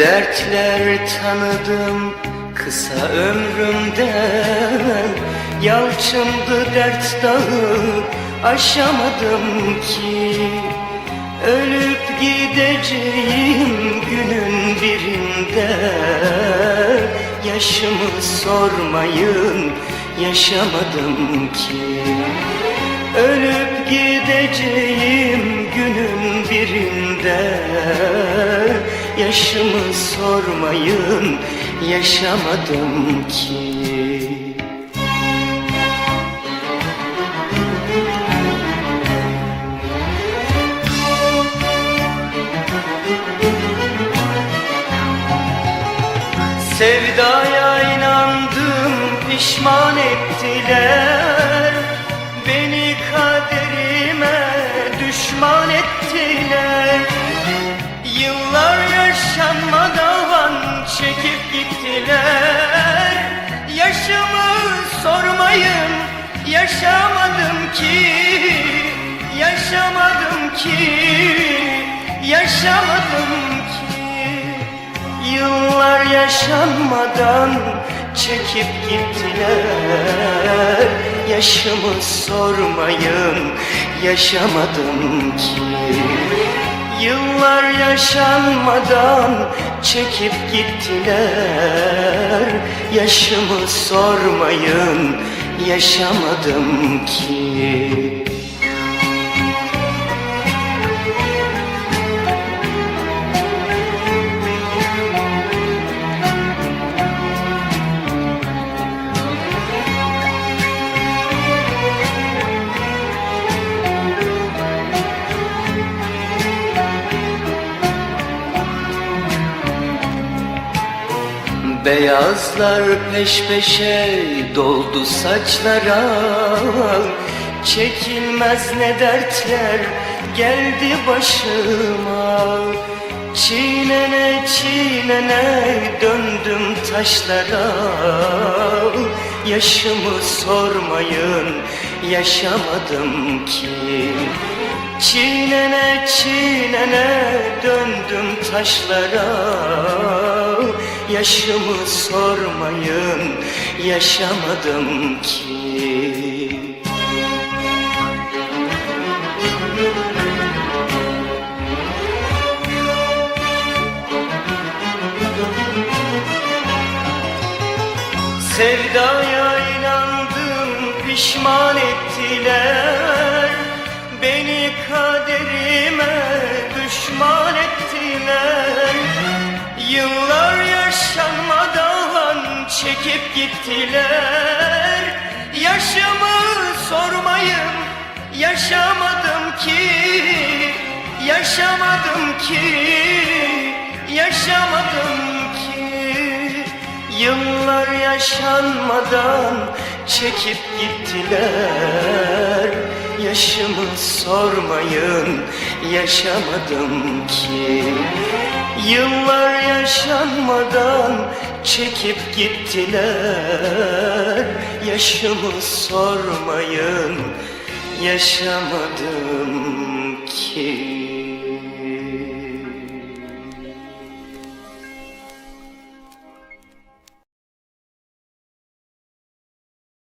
Dertler tanıdım kısa ömrümden Yalçındı dert dağı aşamadım ki. Ölüp gideceğim günün birinde. Yaşımı sormayın yaşamadım ki. Ölüp gideceğim günün birinde Yaşımı sormayın yaşamadım ki. Sevdaya inandım pişman ettiler yaşamadım ki Yaşamadım ki Yaşamadım ki. Yıllar yaşanmadan çekip gittiler. Yaşımı sormayın yaşamadım ki. Yıllar yaşanmadan çekip gittiler. Yaşımı sormayın yaşamadım ki Beyazlar peş peşe doldu saçlara. Çekilmez ne dertler geldi başıma. Çiğnene çiğnene döndüm taşlara. Yaşımı sormayın yaşamadım ki. Çiğnene çiğnene döndüm taşlara Yaşımı sormayın yaşamadım ki. Sevdaya inandım pişman ettiler. Beni kaderime çekip gittiler. Yaşımı sormayın yaşamadım ki Yaşamadım ki Yaşamadım ki. Yıllar yaşanmadan çekip gittiler Yaşımı sormayın yaşamadım ki. Yıllar yaşanmadan çekip gittiler Yaşımı sormayın yaşamadım ki